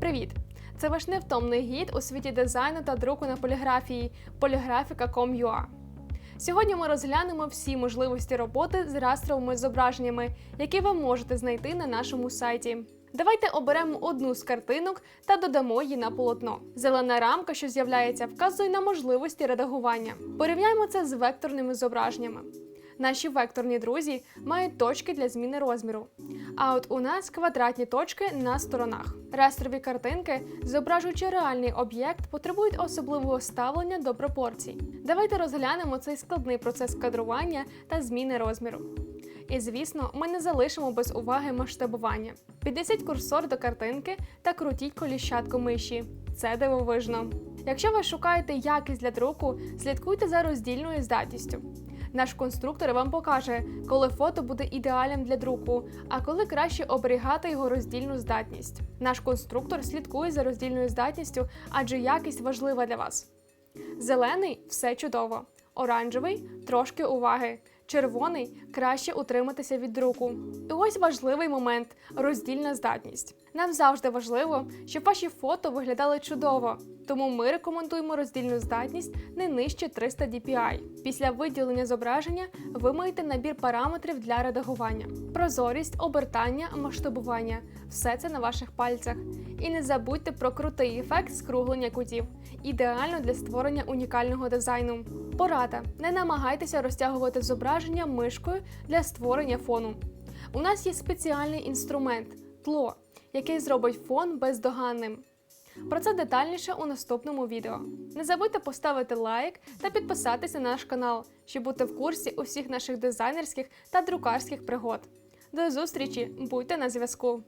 Привіт! Це ваш невтомний гід у світі дизайну та друку на поліграфії polygraphica.com.ua. Сьогодні ми розглянемо всі можливості роботи з растровими зображеннями, які ви можете знайти на нашому сайті. Давайте оберемо одну з картинок та додамо її на полотно. Зелена рамка, що з'являється, вказує на можливості редагування. Порівняємо це з векторними зображеннями. Наші векторні друзі мають точки для зміни розміру. А от у нас квадратні точки на сторонах. Рестрові картинки, зображуючи реальний об'єкт, потребують особливого ставлення до пропорцій. Давайте розглянемо цей складний процес кадрування та зміни розміру. І звісно, ми не залишимо без уваги масштабування. Піднесіть курсор до картинки та крутіть коліщатку миші. Це дивовижно. Якщо ви шукаєте якість для друку, слідкуйте за роздільною здатністю. Наш конструктор вам покаже, коли фото буде ідеальним для друку, а коли краще оберігати його роздільну здатність. Наш конструктор слідкує за роздільною здатністю, адже якість важлива для вас. Зелений все чудово, оранжевий трошки уваги. Червоний краще утриматися від друку. І ось важливий момент роздільна здатність. Нам завжди важливо, щоб ваші фото виглядали чудово, тому ми рекомендуємо роздільну здатність не нижче 300 dpi. Після виділення зображення ви набір параметрів для редагування: прозорість, обертання, масштабування все це на ваших пальцях. І не забудьте про крутий ефект скруглення кутів, ідеально для створення унікального дизайну. Порада: не намагайтеся розтягувати зображення мишкою для створення фону. У нас є спеціальний інструмент тло, який зробить фон бездоганним. Про це детальніше у наступному відео. Не забудьте поставити лайк та підписатися на наш канал, щоб бути в курсі усіх наших дизайнерських та друкарських пригод. До зустрічі! Будьте на зв'язку!